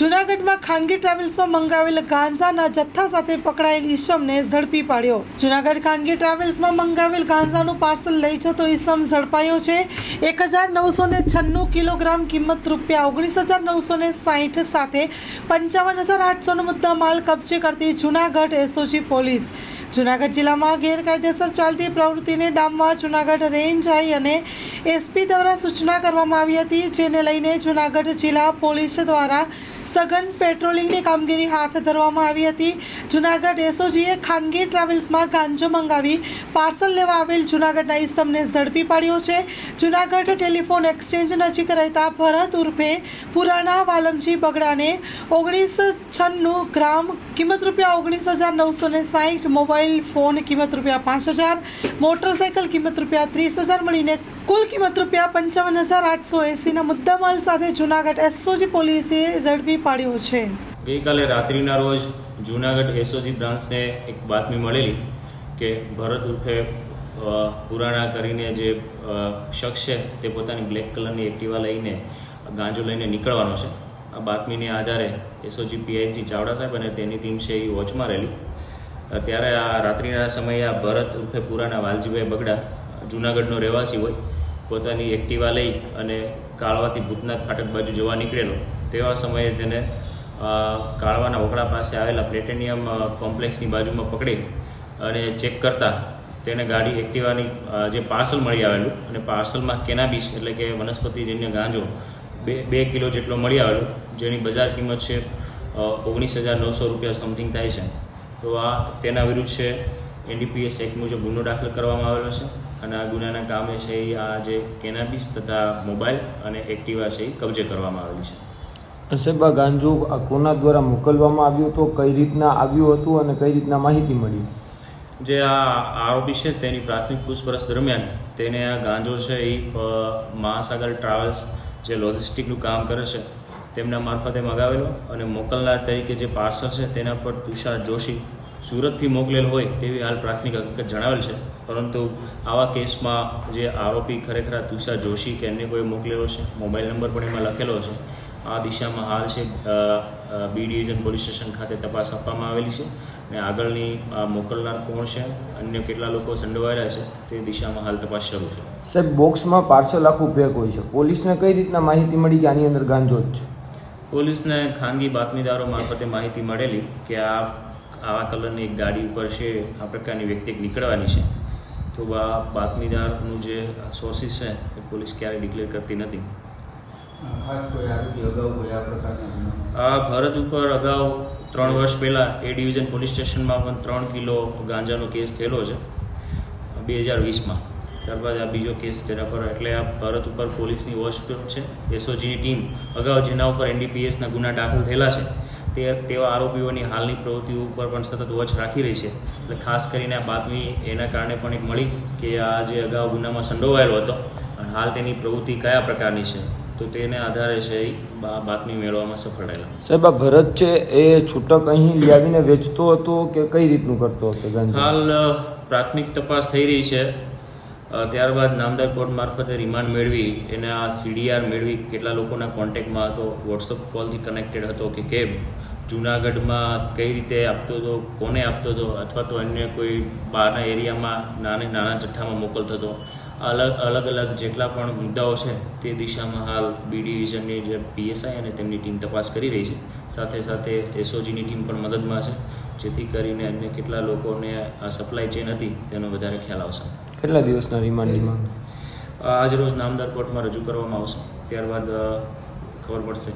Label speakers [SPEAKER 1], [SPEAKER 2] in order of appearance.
[SPEAKER 1] જૂનાગઢમાં ખાનગી ટ્રાવેલ્સમાં મંગાવેલ ગાંજાના જથ્થા સાથે પકડાયેલ ઈસમને ઝડપી પાડ્યો. જુનાગઢ ખાનગી ટ્રાવેલ્સમાં મંગાવેલ ગાંજાનું પાર્સલ લઈ જતો ઈસમ ઝડપાયો છે. એક હજાર નવસો ને છન્નું કિલોગ્રામ કિંમત રૂપિયા ઓગણીસ હજાર નવસો ને સાહીઠ સાથે પંચાવન હજાર આઠસોનો મુદ્દા માલ કબજે કરતી જુનાગઢ એસઓજી પોલીસ. જુનાગઢ જિલ્લામાં ગેરકાયદેસર ચાલતી પ્રવૃત્તિને ડામવા જુનાગઢ રેન્જ આઈ અને એસપી દ્વારા સૂચના કરવામાં આવી હતી, જેને લઈને જુનાગઢ જિલ્લા પોલીસ દ્વારા સઘન પેટ્રોલિંગની કામગીરી હાથ ધરવામાં આવી હતી. જૂનાગઢ એસઓજીએ ખાનગી ટ્રાવેલ્સમાં ગાંજો મંગાવી પાર્સલ લેવા આવેલ જૂનાગઢના ઇસમને ઝડપી પાડ્યો છે. જૂનાગઢ ટેલિફોન એક્સચેન્જ નજીક રહેતા ભરત ઉર્ફે પુરાણા વાલમજી બગડાને ઓગણીસ છન્નું ગ્રામ કિંમત રૂપિયા ઓગણીસ હજાર નવસો ને સાહીઠ મોબાઈલ ફોન કિંમત રૂપિયા પાંચ હજાર મોટરસાઇકલ કિંમત રૂપિયા ત્રીસ હજાર મળીને કુલ કિંમત રૂપિયા પંચાવન હજાર આઠસો એંસીના મુદ્દામાલ સાથે જૂનાગઢ એસઓજી પોલીસે ઝડપી પાડ્યો છે.
[SPEAKER 2] ગઈકાલે રાત્રિના રોજ જૂનાગઢ એસઓજી બ્રાન્ચને એક બાતમી મળેલી કે ભરત ઉર્ફે પુરાણા કરીને જે શખ્સ છે તે પોતાની બ્લેક કલરની એક્ટિવા લઈને ગાંજો લઈને નીકળવાનો છે. આ બાતમીને આધારે એસઓજી પીઆઈસી ચાવડા સાહેબ અને તેની ટીમ છે એ વોચમાં રહેલી. ત્યારે આ રાત્રિના સમયે આ ભરત ઉર્ફે પુરાણા વાલજીભાઈ બગડા જૂનાગઢનો રહેવાસી હોય. પોતાની એક્ટિવા લઈ અને કાળવાથી ભૂતનાથ ફાટક બાજુ જવા નીકળેલો. તેવા સમયે તેને કાળવાના ઓકળા પાસે આવેલા પ્લેટેનિયમ કોમ્પ્લેક્સની બાજુમાં પકડી અને ચેક કરતાં તેને ગાડી એક્ટિવાની જે પાર્સલ મળી આવેલું અને પાર્સલમાં કેનાબીસ એટલે કે વનસ્પતિજન્ય ગાંજો બે બે કિલો જેટલો મળી આવેલો, જેની બજાર કિંમત છે ઓગણીસ હજાર નવસો રૂપિયા સમથિંગ થાય છે. તો આ તેના વિરુદ્ધ છે એનડીપીએસ એક્ટ મુજબ ગુનો દાખલ કરવામાં આવેલો છે અને આ ગુનાના કામે છે એ આ જે કેનાબીસ તથા મોબાઈલ અને એક્ટિવા છે એ કબજે કરવામાં આવેલી છે.
[SPEAKER 3] સાહેબ આ ગાંજો આ કોના દ્વારા મોકલવામાં આવ્યું તો કઈ રીતના આવ્યું હતું અને કઈ રીતના માહિતી મળી?
[SPEAKER 2] જે આ આરોપી છે તેની પ્રાથમિક પૂછપરછ દરમિયાન તેને આ ગાંજો છે એ મહાસાગર ટ્રાવેલ્સ જે લોજિસ્ટિકનું કામ કરે છે તેમના મારફતે મગાવેલો અને મોકલનાર તરીકે જે પાર્સલ છે તેના પર તુષાર જોશી સુરતથી મોકલેલ હોય તેવી હાલ પ્રાથમિક હકીકત જણાવેલ છે. પરંતુ આવા કેસમાં જે આરોપી ખરેખર તુષાર જોશી કે એમને કોઈ મોકલેલો છે મોબાઈલ નંબર પણ એમાં લખેલો છે આ દિશામાં હાલ છે બી ડિવિઝન પોલીસ સ્ટેશન ખાતે તપાસ આપવામાં આવેલી છે અને આગળની મોકલનાર કોણ છે અન્ય કેટલા લોકો સંડોવાયેલા છે તે દિશામાં હાલ તપાસ શરૂ છે.
[SPEAKER 3] સાહેબ બોક્સમાં પાર્સલ આખું પેક હોય છે. પોલીસને કઈ રીતના માહિતી મળી કે આની અંદર ગાંજો જ છે?
[SPEAKER 2] પોલીસને ખાનગી બાતમીદારો મારફતે માહિતી મળેલી કે આ આવા કલરની એક ગાડી ઉપર છે આ પ્રકારની વ્યક્તિ નીકળવાની છે. તો આ બાતમીદારનું જે સોર્સિસ છે એ પોલીસ ક્યારેય ડિક્લેર કરતી નથી.
[SPEAKER 4] ખાસ કોઈ આરોપી અગાઉ કોઈ આ પ્રકારના
[SPEAKER 2] આ ભરત ઉપર અગાઉ ત્રણ વર્ષ પહેલાં એ ડિવિઝન પોલીસ સ્ટેશનમાં પણ ત્રણ કિલો ગાંજાનો કેસ થયેલો છે બે હજાર વીસમાં. ત્યારબાદ આ બીજો કેસ તેના પર એટલે આ ભારત ઉપર પોલીસની વોચ છે એસઓજીની ટીમ અગાઉ જેના ઉપર એનડીપીએસના ગુના દાખલ થયેલા છે. તે તેવા આરોપીઓની હાલની પ્રવૃત્તિઓ ઉપર પણ સતત વોચ રાખી રહી છે. એટલે ખાસ કરીને આ બાતમી એના કારણે પણ એક મળી કે આ જે અગાઉ ગુનામાં સંડોવાયેલો હતો અને હાલ તેની પ્રવૃત્તિ કયા પ્રકારની છે તો તેને આધારે છે એ બાતમી મેળવવામાં સફળ રહેલા.
[SPEAKER 3] સાહેબ આ ભરત છે એ છૂટક અહીં લાવીને વેચતો હતો કે કઈ રીતનું કરતો હતો
[SPEAKER 2] હાલ પ્રાથમિક તપાસ થઈ રહી છે. ત્યારબાદ નામદાર કોર્ટ મારફતે રિમાન્ડ મેળવી, એને આ સીડીઆર મેળવી, કેટલા લોકોના કોન્ટેક્ટમાં હતો વોટ્સઅપ કોલથી કનેક્ટેડ હતો કે કેમ? જૂનાગઢમાં કઈ રીતે આપતો હતો કોને આપતો હતો અથવા તો અન્ય કોઈ બહારના એરિયામાં નાને નાના જથ્થામાં મોકલતો હતો. અલગ અલગ અલગ જેટલા પણ મુદ્દાઓ છે તે દિશામાં હાલ બી ડિવિઝનની જે પીએસઆઈ અને તેમની ટીમ તપાસ કરી રહી છે. સાથે સાથે એસઓજીની ટીમ પણ મદદમાં છે જેથી કરીને અન્ય કેટલા લોકોને આ સપ્લાય ચેન હતી તેનો વધારે ખ્યાલ આવશે.
[SPEAKER 3] કેટલા દિવસના માંગ?
[SPEAKER 2] આજ રોજ નામદાર કોર્ટમાં રજૂ કરવામાં આવશે. ત્યારબાદ ખબર પડશે.